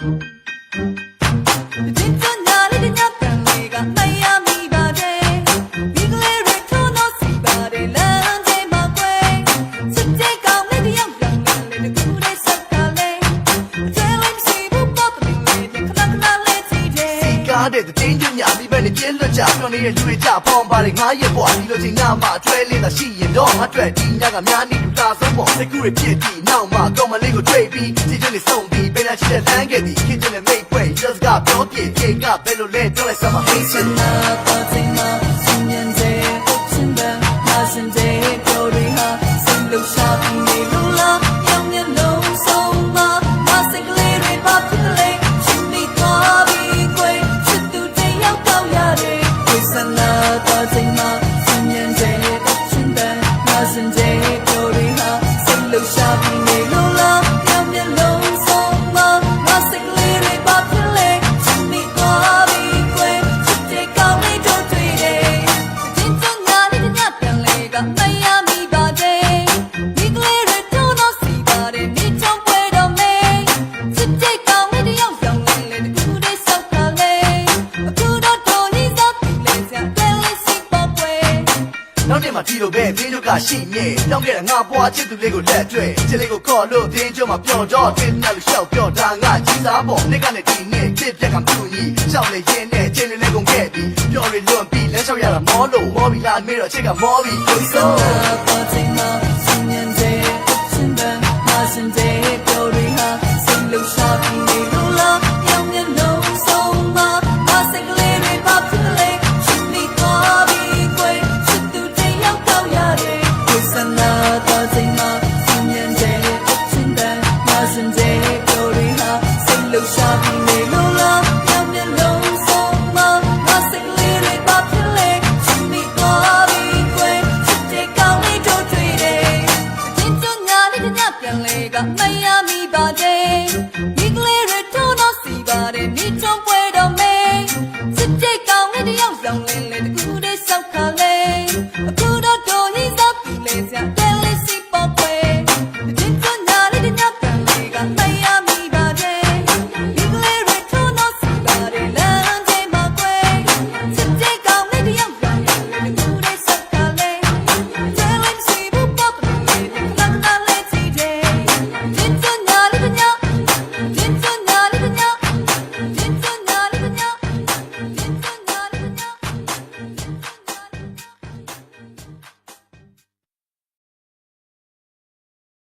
တဲ့တင်းကျညာမိဘနဲ့ကျဲလွတ်ကြပြောင်းနေတဲ့လူတွေကြပေါင်းပါလေငါရဲ့ပေါ်ဒီလိုချင်းငါမှအထွဲလေးသာရှိရင်တော့ငါအတွက်ဒီညကများနေလူသားဆုံးပေါ်စိတ်ကူးတွေဖြစ်ပြီးနောက်မှကောင်းမလေးကိုတွေ့ပြီးဒီချင်းလေးဆုံးပြီး နာချစ်တဲ့တန်းခဲ့ပြီခင်ချင်တဲ့မိတ်ဖွဲ့ just got blocked ရေကဘယ်လိုလဲပြောလိုက်စမ်းပါ Hey Sana တော့တင်မစင်ညံတဲ့ hopes and the has and day glory ha စင်လို့ရှာပြီးနေလို့လားရောင်မျက်လုံးဆုံးမမစကလေးတွေပါဖြစ်လေရှင်မိသွားပြီးခွေချစ်သူတယောက်တော့ရတယ် Hey Sana တော့တင်မစင်ညံတဲ့ hopes and the has and day glory ha စင်လို့ရှာပြီးနေလို့ လိုပဲသင်တို့ကရှိနေနောက်ခဲ့တဲ့ငါဘွားချစ်သူလေးကိုလက်တွေ့ချစ်လေးကိုခေါ်လို့သင်ကျုံမှာပျော်တော့သင်နဲ့လို့ရှောက်ပျော်တာငါကြီးစားပေါ့နေ့ကနဲ့ဒီနေ့ချစ်ပြက်ကမပြူကြီးရှောက်လေရင်းနဲ့ချင်းလေးလေးကုန်ခဲ့ပြီပျော်ရလွန်ပြီလက်လျှောက်ရတာမောလို့မောပြီလားမေးတော့ချစ်ကမောပြီ Sunday, Sunday, Sunday, Glory, Hallelujah. ကမရမိပါတယ်ဒီကလေးရထုံးတော့စီပါတယ်မိချုံပွဲ